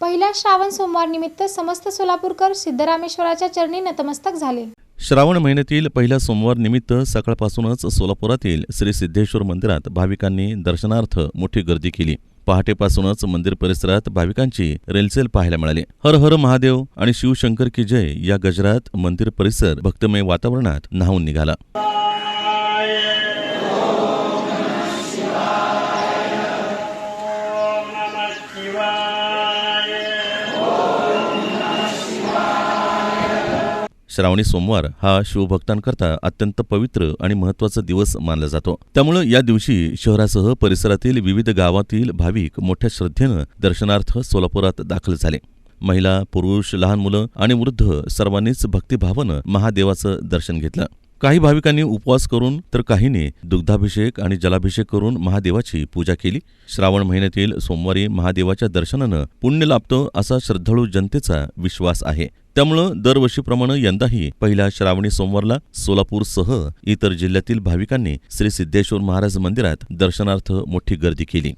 पहिल्या श्रावण सोमवार निमित्त समस्त सोलापूरकर सिद्धरामेश्वराच्या चरणी नतमस्तक झाले. श्रावण महिन्यातील पहिल्या सोमवार निमित्त सकाळपासूनच सोलापुरातील श्री सिद्धेश्वर मंदिरात भाविकांनी दर्शनार्थ मोठी गर्दी केली. पहाटेपासूनच मंदिर परिसरात भाविकांची रेलचेल पाहायला मिळाली. हर हर महादेव आणि शिवशंकर की जय या गजरात मंदिर परिसर भक्तमय वातावरणात न्हावून निघाला. श्रावणी सोमवार हा शिवभक्तांकरता अत्यंत पवित्र आणि महत्त्वाचा दिवस मानला जातो. त्यामुळं या दिवशी शहरासह परिसरातील विविध गावातील भाविक मोठ्या श्रद्धेनं दर्शनार्थ सोलापुरात दाखल झाले. महिला पुरुष लहान मुलं आणि वृद्ध सर्वांनीच भक्तिभावानं महादेवाचं दर्शन घेतलं. काही भाविकांनी उपवास करून तर काहींनी दुग्धाभिषेक आणि जलाभिषेक करून महादेवाची पूजा केली. श्रावण महिन्यातील सोमवारी महादेवाच्या दर्शनानं पुण्य लाभतं असा श्रद्धाळू जनतेचा विश्वास आहे. त्यामुळं दरवर्षीप्रमाणे यंदाही पहिल्या श्रावणी सोमवारला सोलापूरसह इतर जिल्ह्यातील भाविकांनी श्री सिद्धेश्वर महाराज मंदिरात दर्शनार्थ मोठी गर्दी केली.